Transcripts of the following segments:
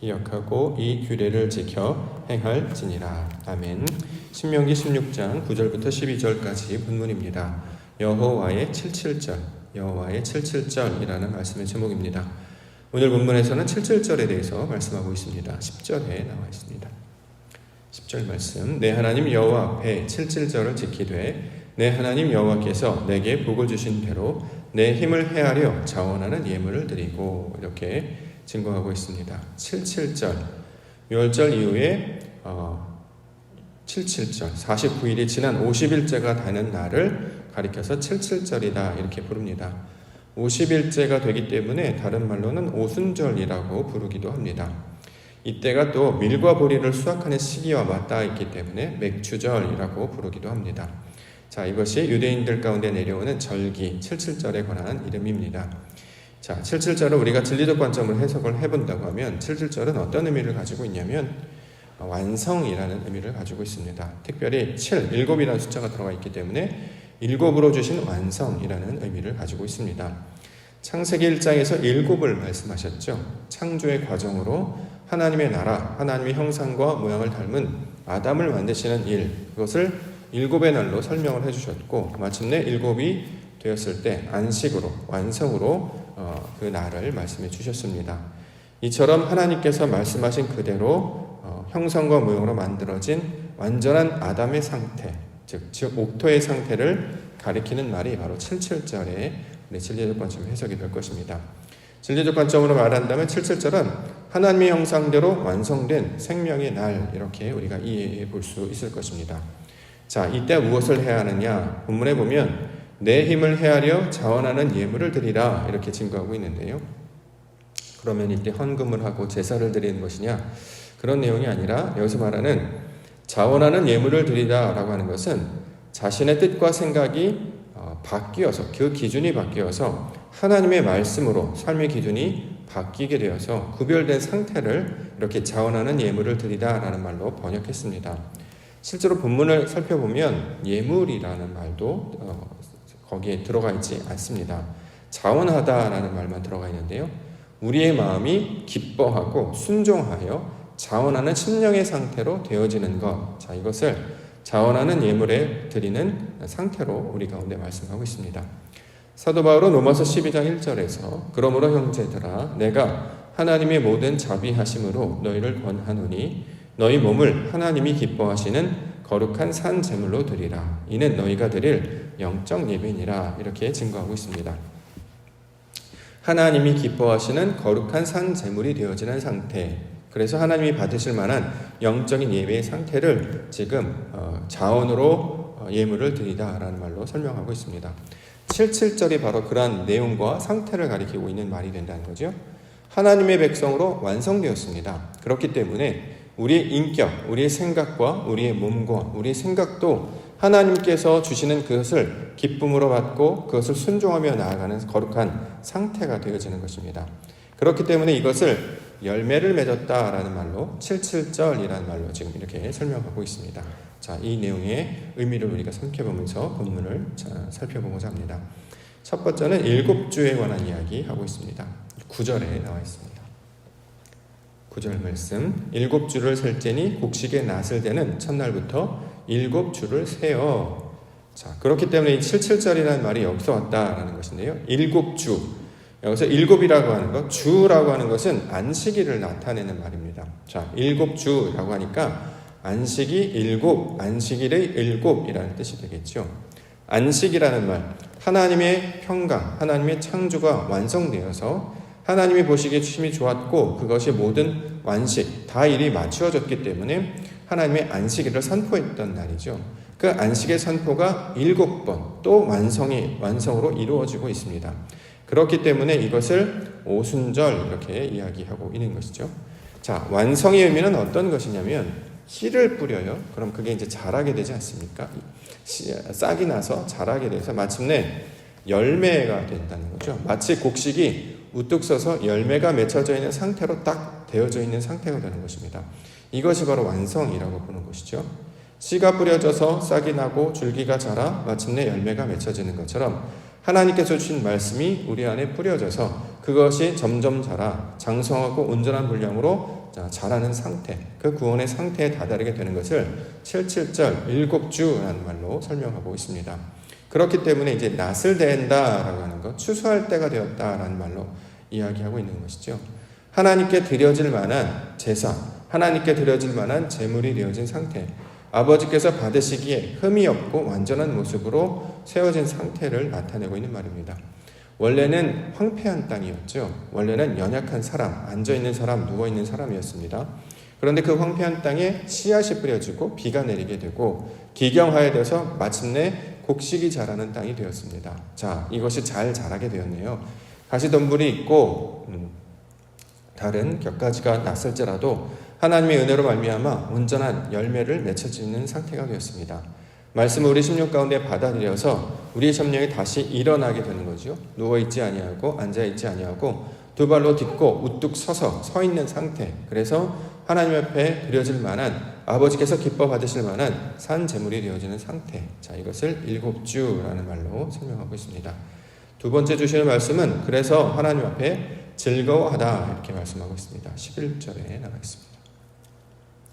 기억하고 이 규례를 지켜 행할지니라. 아멘. 신명기 16장 9절부터 12절까지 본문입니다. 여호와의 77절, 여호와의 77절이라는 말씀의 제목입니다. 오늘 본문에서는 77절에 대해서 말씀하고 있습니다. 10절에 나와 있습니다. 10절 말씀 내 하나님 여호와 앞에 77절을 지키되 내 하나님 여호와께서 내게 복을 주신 대로 내 힘을 헤아려 자원하는 예물을 드리고 이렇게 증거하고 있습니다. 77절 6절 이후에 어, 77절 49일이 지난 50일째가 되는 날을 가리켜서 77절이다 이렇게 부릅니다. 50일째가 되기 때문에 다른 말로는 오순절이라고 부르기도 합니다. 이때가 또 밀과 보리를 수확하는 시기와 맞닿아 있기 때문에 맥추절이라고 부르기도 합니다. 자, 이것이 유대인들 가운데 내려오는 절기 77절에 관한 이름입니다. 자, 77절을 우리가 진리적 관점으로 해석을 해본다고 하면 77절은 어떤 의미를 가지고 있냐면 완성이라는 의미를 가지고 있습니다. 특별히 7, 7이라는 숫자가 들어가 있기 때문에 일곱으로 주신 완성이라는 의미를 가지고 있습니다. 창세기 1장에서 일곱을 말씀하셨죠. 창조의 과정으로 하나님의 나라, 하나님의 형상과 모양을 닮은 아담을 만드시는 일, 그것을 일곱의 날로 설명을 해주셨고, 마침내 일곱이 되었을 때 안식으로, 완성으로 어, 그 날을 말씀해 주셨습니다. 이처럼 하나님께서 말씀하신 그대로 어, 형상과 모형으로 만들어진 완전한 아담의 상태, 즉, 즉 옥토의 상태를 가리키는 말이 바로 77절의 우리 진리적 관점 해석이 될 것입니다. 진리적 관점으로 말한다면 77절은 하나님의 형상대로 완성된 생명의 날 이렇게 우리가 이해해 볼 수 있을 것입니다. 자, 이때 무엇을 해야 하느냐? 본문에 보면 내 힘을 헤아려 자원하는 예물을 드리라 이렇게 증거하고 있는데요. 그러면 이때 헌금을 하고 제사를 드리는 것이냐? 그런 내용이 아니라 여기서 말하는 자원하는 예물을 드리다라고 하는 것은 자신의 뜻과 생각이 바뀌어서 그 기준이 바뀌어서 하나님의 말씀으로 삶의 기준이 바뀌게 되어서 구별된 상태를 이렇게 자원하는 예물을 드리다라는 말로 번역했습니다. 실제로 본문을 살펴보면 예물이라는 말도 어, 거기에 들어가 있지 않습니다. 자원하다라는 말만 들어가 있는데요. 우리의 마음이 기뻐하고 순종하여 자원하는 심령의 상태로 되어지는 것. 자, 이것을 자원하는 예물에 드리는 상태로 우리 가운데 말씀하고 있습니다. 사도 바울은 로마서 12장 1절에서 그러므로 형제들아 내가 하나님의 모든 자비하심으로 너희를 권하노니 너희 몸을 하나님이 기뻐하시는 거룩한 산 제물로 드리라 이는 너희가 드릴 영적 예배니라 이렇게 증거하고 있습니다. 하나님이 기뻐하시는 거룩한 산 제물이 되어지는 상태 그래서 하나님이 받으실 만한 영적인 예배의 상태를 지금 어, 자원으로 어, 예물을 드리다라는 말로 설명하고 있습니다. 77절이 바로 그러한 내용과 상태를 가리키고 있는 말이 된다는 거죠. 하나님의 백성으로 완성되었습니다. 그렇기 때문에 우리의 인격, 우리의 생각과 우리의 몸과 우리의 생각도 하나님께서 주시는 그것을 기쁨으로 받고 그것을 순종하며 나아가는 거룩한 상태가 되어지는 것입니다. 그렇기 때문에 이것을 열매를 맺었다라는 말로 77절이라는 말로 지금 이렇게 설명하고 있습니다. 자, 이 내용의 의미를 우리가 살펴보면서 본문을 살펴보고자 합니다. 첫 번째는 일곱 주에 관한 이야기 하고 있습니다. 9절에 나와 있습니다. 9절 말씀 일곱 주를 셀지니 곡식의 낫을 되는 첫날부터 일곱 주를 세어 자 그렇기 때문에 이 77절이라는 말이 여기서 왔다라는 것인데요. 일곱 주 여기서 일곱이라고 하는 것, 주라고 하는 것은 안식일을 나타내는 말입니다. 자, 일곱 주라고 하니까 안식이 일곱, 안식일의 일곱이라는 뜻이 되겠죠. 안식이라는 말, 하나님의 평강, 하나님의 창조가 완성되어서 하나님이 보시기에 힘이 좋았고 그것이 모든 완식, 다 일이 맞추어졌기 때문에 하나님의 안식일을 선포했던 날이죠. 그 안식의 선포가 일곱 번 또 완성이 완성으로 이루어지고 있습니다. 그렇기 때문에 이것을 오순절 이렇게 이야기하고 있는 것이죠. 자, 완성의 의미는 어떤 것이냐면 씨를 뿌려요. 그럼 그게 이제 자라게 되지 않습니까? 싹이 나서 자라게 돼서 마침내 열매가 된다는 거죠. 마치 곡식이 우뚝 서서 열매가 맺혀져 있는 상태로 딱 되어져 있는 상태가 되는 것입니다. 이것이 바로 완성이라고 보는 것이죠. 씨가 뿌려져서 싹이 나고 줄기가 자라 마침내 열매가 맺혀지는 것처럼 하나님께서 주신 말씀이 우리 안에 뿌려져서 그것이 점점 자라 장성하고 온전한 분량으로 자, 자라는 상태, 그 구원의 상태에 다다르게 되는 것을 77절 일곱 주라는 말로 설명하고 있습니다. 그렇기 때문에 이제 낯을 댄다라고 하는 것, 추수할 때가 되었다라는 말로 이야기하고 있는 것이죠. 하나님께 드려질 만한 제사, 하나님께 드려질 만한 제물이 되어진 상태, 아버지께서 받으시기에 흠이 없고 완전한 모습으로 세워진 상태를 나타내고 있는 말입니다. 원래는 황폐한 땅이었죠. 원래는 연약한 사람, 앉아 있는 사람, 누워 있는 사람이었습니다. 그런데 그 황폐한 땅에 씨앗이 뿌려지고 비가 내리게 되고 기경하여져서 마침내 곡식이 자라는 땅이 되었습니다. 자, 이것이 잘 자라게 되었네요. 가시덤불이 있고 음, 다른 격가지가 났을지라도 하나님의 은혜로 말미암아 온전한 열매를 맺혀지는 상태가 되었습니다. 말씀을 우리 심령 가운데 받아들여서 우리의 심령이 다시 일어나게 되는 거죠. 누워 있지 아니하고 앉아 있지 아니하고 두 발로 딛고 우뚝 서서 서 있는 상태. 그래서 하나님 앞에 드려질 만한 아버지께서 기뻐 받으실 만한 산 제물이 되어지는 상태. 자, 이것을 일곱 주라는 말로 설명하고 있습니다. 두 번째 주시는 말씀은 그래서 하나님 앞에 즐거워하다 이렇게 말씀하고 있습니다. 11절에 나가 있습니다.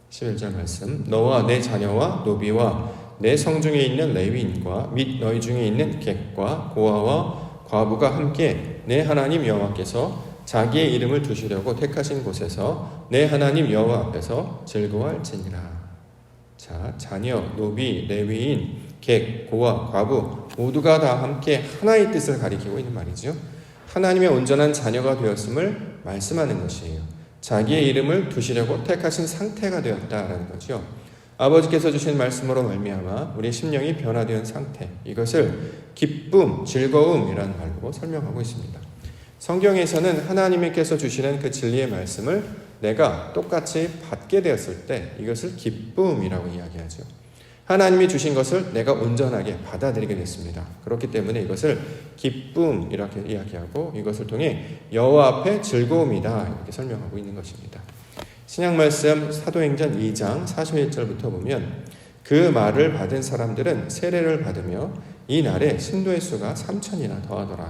11절 말씀 너와 내 자녀와 노비와 내 성중에 있는 레위인과 및 너희 중에 있는 객과 고아와 과부가 함께 내 하나님 여호와께서 자기의 이름을 두시려고 택하신 곳에서 내 하나님 여호와 앞에서 즐거워할지니라. 자, 자녀, 노비, 레위인, 객, 고아, 과부 모두가 다 함께 하나의 뜻을 가리키고 있는 말이죠. 하나님의 온전한 자녀가 되었음을 말씀하는 것이에요. 자기의 이름을 두시려고 택하신 상태가 되었다라는 거죠. 아버지께서 주신 말씀으로 말미암아 우리 심령이 변화된 상태 이것을 기쁨, 즐거움이라는 말로 설명하고 있습니다. 성경에서는 하나님께서 주시는 그 진리의 말씀을 내가 똑같이 받게 되었을 때 이것을 기쁨이라고 이야기하죠. 하나님이 주신 것을 내가 온전하게 받아들이게 됐습니다. 그렇기 때문에 이것을 기쁨 이렇게 이야기하고 이것을 통해 여호와 앞에 즐거움이다 이렇게 설명하고 있는 것입니다. 신약 말씀 사도행전 2장 41절부터 보면 그 말을 받은 사람들은 세례를 받으며 이 날에 신도의 수가 3천이나 더하더라.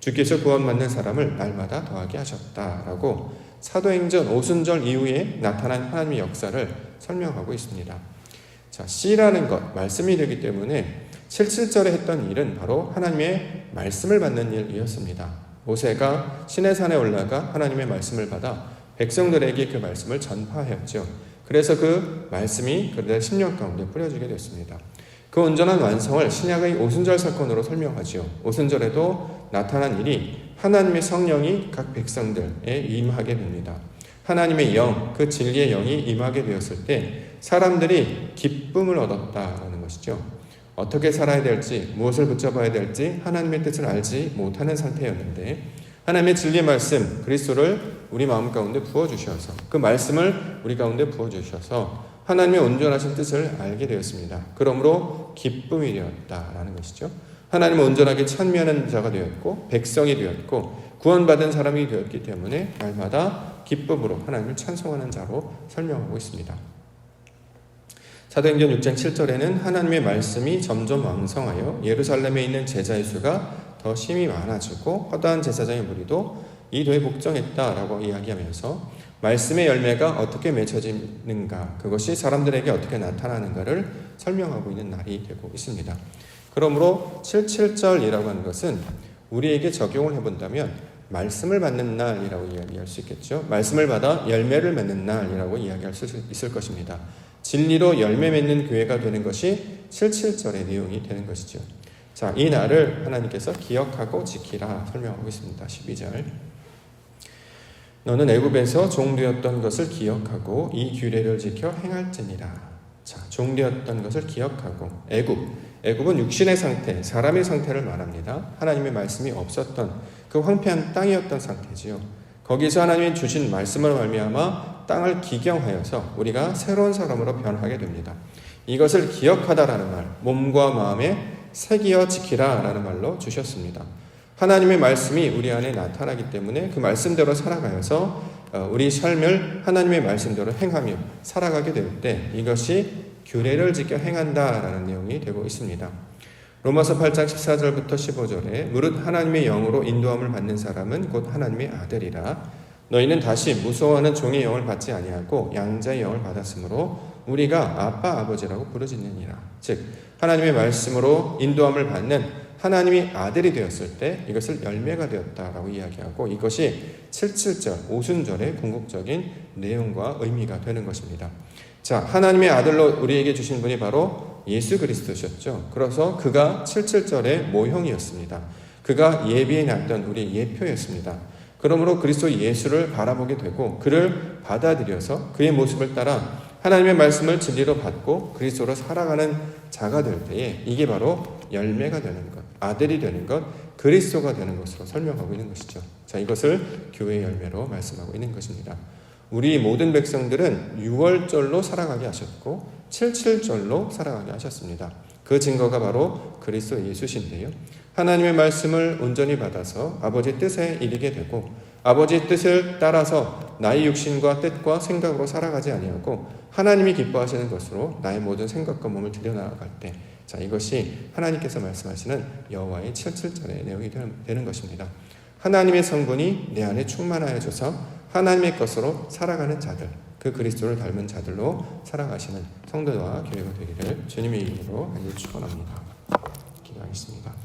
주께서 구원받는 사람을 날마다 더하게 하셨다라고 사도행전 오순절 이후에 나타난 하나님의 역사를 설명하고 있습니다. 자, C라는 것, 말씀이 되기 때문에 77절에 했던 일은 바로 하나님의 말씀을 받는 일이었습니다. 모세가 시내산에 올라가 하나님의 말씀을 받아 백성들에게 그 말씀을 전파했죠. 그래서 그 말씀이 그들의 심령 가운데 뿌려지게 됐습니다. 그 온전한 완성을 신약의 오순절 사건으로 설명하지요. 오순절에도 나타난 일이 하나님의 성령이 각 백성들에 임하게 됩니다. 하나님의 영, 그 진리의 영이 임하게 되었을 때 사람들이 기쁨을 얻었다라는 것이죠. 어떻게 살아야 될지, 무엇을 붙잡아야 될지 하나님의 뜻을 알지 못하는 상태였는데 하나님의 진리의 말씀 그리스도를 우리 마음 가운데 부어 주셔서 그 말씀을 우리 가운데 부어 주셔서 하나님의 온전하신 뜻을 알게 되었습니다. 그러므로 기쁨이 되었다라는 것이죠. 하나님을 온전하게 찬미하는 자가 되었고 백성이 되었고 구원받은 사람이 되었기 때문에 날마다 기쁨으로 하나님을 찬송하는 자로 설명하고 있습니다. 사도행전 6장 7절에는 하나님의 말씀이 점점 왕성하여 예루살렘에 있는 제자의 수가 더 심히 많아지고 허다한 제사장의 무리도 이 도에 복종했다라고 이야기하면서 말씀의 열매가 어떻게 맺혀지는가 그것이 사람들에게 어떻게 나타나는가를 설명하고 있는 날이 되고 있습니다. 그러므로 77절이라고 하는 것은 우리에게 적용을 해본다면 말씀을 받는 날이라고 이야기할 수 있겠죠. 말씀을 받아 열매를 맺는 날이라고 이야기할 수 있을 것입니다. 진리로 열매 맺는 교회가 되는 것이 77절의 내용이 되는 것이죠. 자, 이 날을 하나님께서 기억하고 지키라 설명하고 있습니다. 12절. 너는 애굽에서 종되었던 것을 기억하고 이 규례를 지켜 행할지니라. 자, 종되었던 것을 기억하고 애굽 애굽은 육신의 상태, 사람의 상태를 말합니다. 하나님의 말씀이 없었던 그 황폐한 땅이었던 상태지요. 거기서 하나님이 주신 말씀을 말미암아 땅을 기경하여서 우리가 새로운 사람으로 변하게 됩니다. 이것을 기억하다라는 말, 몸과 마음에 새기어 지키라라는 말로 주셨습니다. 하나님의 말씀이 우리 안에 나타나기 때문에 그 말씀대로 살아가여서 어, 우리 삶을 하나님의 말씀대로 행하며 살아가게 될 때 이것이 규례를 지켜 행한다라는 내용이 되고 있습니다. 로마서 8장 14절부터 15절에 무릇 하나님의 영으로 인도함을 받는 사람은 곧 하나님의 아들이라 너희는 다시 무서워하는 종의 영을 받지 아니하고 양자의 영을 받았으므로 우리가 아빠 아버지라고 부르짖느니라 즉 하나님의 말씀으로 인도함을 받는 하나님이 아들이 되었을 때 이것을 열매가 되었다라고 이야기하고 이것이 77절 오순절의 궁극적인 내용과 의미가 되는 것입니다. 자, 하나님의 아들로 우리에게 주신 분이 바로 예수 그리스도셨죠. 그래서 그가 77절의 모형이었습니다. 그가 예비해 놨던 우리 예표였습니다. 그러므로 그리스도 예수를 바라보게 되고 그를 받아들여서 그의 모습을 따라 하나님의 말씀을 진리로 받고 그리스도로 살아가는 자가 될 때에 이게 바로 열매가 되는 것, 아들이 되는 것, 그리스도가 되는 것으로 설명하고 있는 것이죠. 자, 이것을 교회의 열매로 말씀하고 있는 것입니다. 우리 모든 백성들은 6월절로 살아가게 하셨고 77절로 살아가게 하셨습니다. 그 증거가 바로 그리스도 예수신데요. 하나님의 말씀을 온전히 받아서 아버지 뜻에 이르게 되고 아버지 뜻을 따라서 나의 육신과 뜻과 생각으로 살아가지 아니하고 하나님이 기뻐하시는 것으로 나의 모든 생각과 몸을 들여나갈 때 자, 이것이 하나님께서 말씀하시는 여호와의 77절의 내용이 되는 것입니다. 하나님의 성분이 내 안에 충만하여져서 하나님의 것으로 살아가는 자들, 그 그리스도를 닮은 자들로 살아가시는 성도와 교회가 되기를 주님의 이름으로 간절히 축원합니다. 기도하겠습니다.